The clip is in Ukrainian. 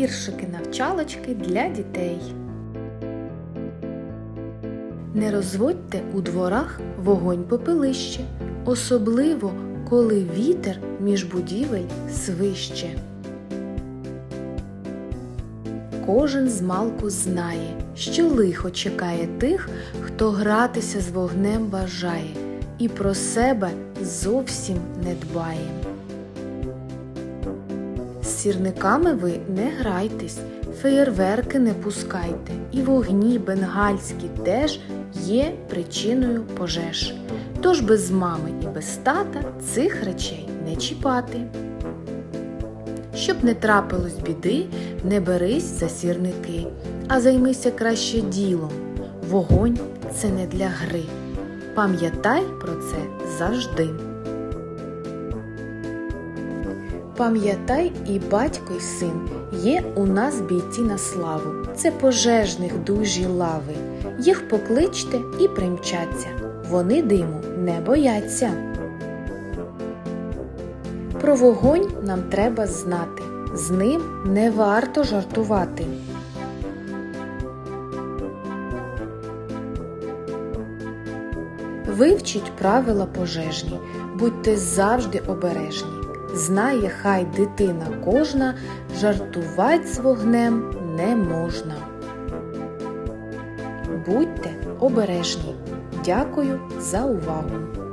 Віршики-навчалочки для дітей. Не розводьте у дворах вогонь попелище, особливо коли вітер між будівель свище. Кожен змалку знає, що лихо чекає тих, хто гратися з вогнем бажає і про себе зовсім не дбає. З сірниками ви не грайтесь, феєрверки не пускайте, і вогні бенгальські теж є причиною пожеж. Тож без мами і без тата цих речей не чіпати. Щоб не трапилось біди, не берись за сірники, а займися краще ділом. Вогонь це не для гри. Пам'ятай про це завжди. Пам'ятай і батько, й син, є у нас бійці на славу. Це пожежних дужі лави. Їх покличте і примчаться. Вони диму не бояться. Про вогонь нам треба знати. З ним не варто жартувати. Вивчіть правила пожежні, будьте завжди обережні. Знає, хай дитина кожна, жартувать з вогнем не можна. Будьте обережні. Дякую за увагу!